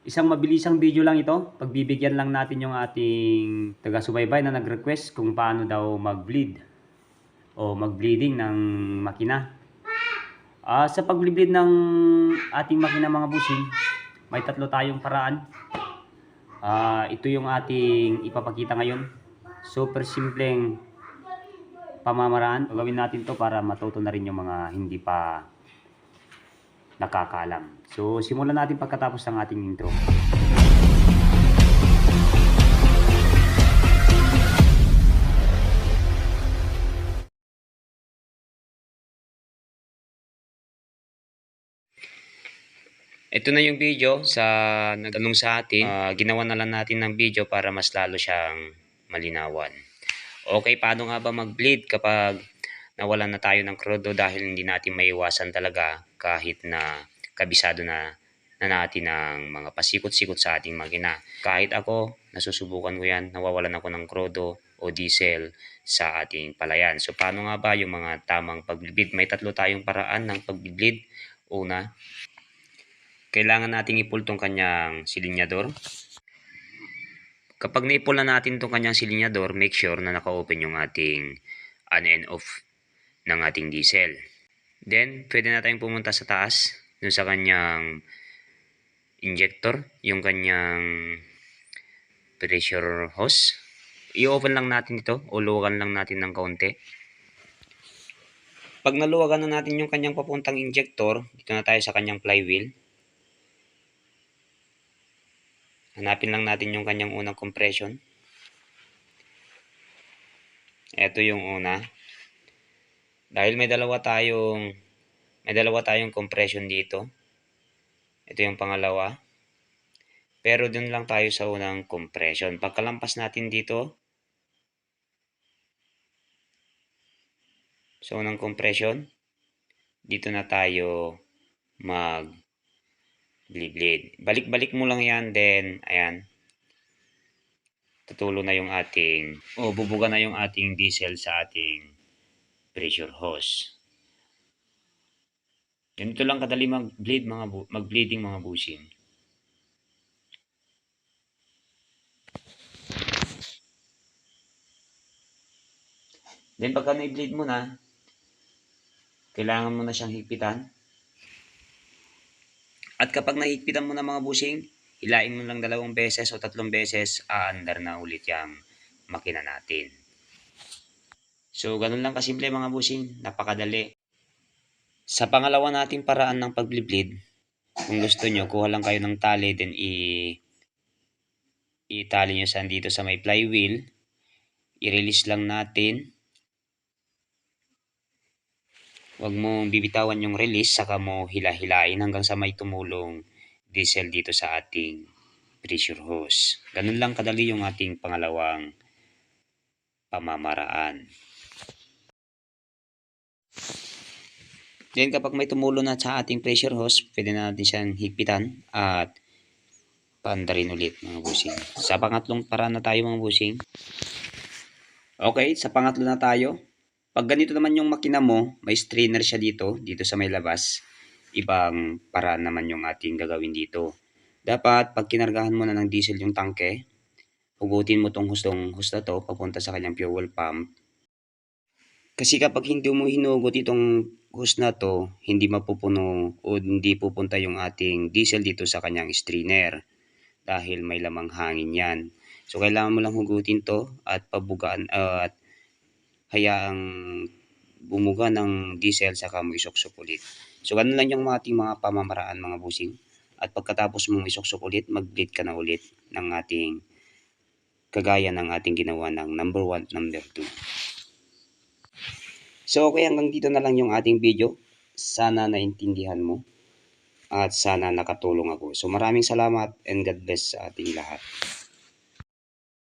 Isang mabilisang video lang ito. Pagbibigyan lang natin yung ating taga-subaybay na nag-request kung paano daw mag-bleed o mag-bleeding ng makina. Ah, sa pag-bleed ng ating makina mga busing, may tatlo tayong paraan. Ah, ito yung ating ipapakita ngayon. Super simpleng pamamaraan. Gagawin natin to para matuto na rin yung mga hindi pa nakakaalam. So, simulan natin pagkatapos ng ating intro. Ito na yung video sa nagtanong sa atin. Ah, ginawa na lang natin ng video para mas lalo siyang malinawan. Okay, paano nga ba mag-bleed kapag nawalan na tayo ng krudo dahil hindi natin maiwasan talaga kahit na kabisado na na natin ng mga pasikot-sikot sa ating makina. Kahit ako, nasusubukan ko yan, nawawalan ako ng krudo o diesel sa ating palayan. So paano nga ba yung mga tamang pag-bleed? May tatlo tayong paraan ng pag-bleed. Una, kailangan nating ipul tong kanyang silinyador. Kapag naipul na natin tong kanyang silinyador, make sure na naka-open yung ating on and off ng ating diesel. Then, pwede na tayong pumunta sa taas, dun sa kanyang injector, yung kanyang pressure hose. I-open lang natin ito, o lang natin ng kaunti. Pag naluwagan na natin yung kanyang papuntang injector, dito na tayo sa kanyang flywheel. Hanapin lang natin yung kanyang unang compression. Ito yung una. Dahil may dalawa tayong may dalawa tayong compression dito. Ito yung pangalawa. Pero dun lang tayo sa unang compression. Pagkalampas natin dito sa unang compression, dito na tayo mag bleed. Balik-balik mo lang yan, then, ayan, tutulo na yung ating, o bubuga na yung ating diesel sa ating pressure hose. Ganito lang kadali mag-bleed mga mag-bleeding mga busing. Then pagka na-bleed mo na, kailangan mo na siyang higpitan. At kapag nahigpitan mo na mga busing, hilain mo lang dalawang beses o tatlong beses, aandar na ulit yung makina natin. So, ganun lang kasimple mga busing, napakadali. Sa pangalawa nating paraan ng pag-bleed, kung gusto nyo, kuha lang kayo ng tali, then i itali nyo saan dito sa may flywheel. I-release lang natin. Huwag mo bibitawan yung release, saka mo hila-hilain hanggang sa may tumulong diesel dito sa ating pressure hose. Ganun lang kadali yung ating pangalawang pamamaraan. Then kapag may tumulo na sa ating pressure hose, pwede na natin siyang higpitan at paandarin ulit mga busing. Sa pangatlong paraan na tayo mga busing. Okay, sa pangatlo na tayo. Pag ganito naman yung makina mo, may strainer siya dito, dito sa may labas. Ibang paraan naman yung ating gagawin dito. Dapat, pag kinargahan mo na ng diesel yung tangke, hugutin mo tong hustong husta to papunta sa kanyang fuel pump. Kasi kapag hindi mo hinugot itong hose na to, hindi mapupuno o hindi pupunta yung ating diesel dito sa kanyang strainer dahil may lamang hangin yan. So kailangan mo lang hugutin to at pabugaan uh, at hayaang bumuga ng diesel saka mo isuksok ulit. So ganun lang yung mga ating mga pamamaraan mga busing. At pagkatapos mong isuksok ulit, mag-bleed ka na ulit ng ating kagaya ng ating ginawa ng number 1, number 2. So okay hanggang dito na lang yung ating video. Sana naintindihan mo at sana nakatulong ako. So maraming salamat and God bless sa ating lahat.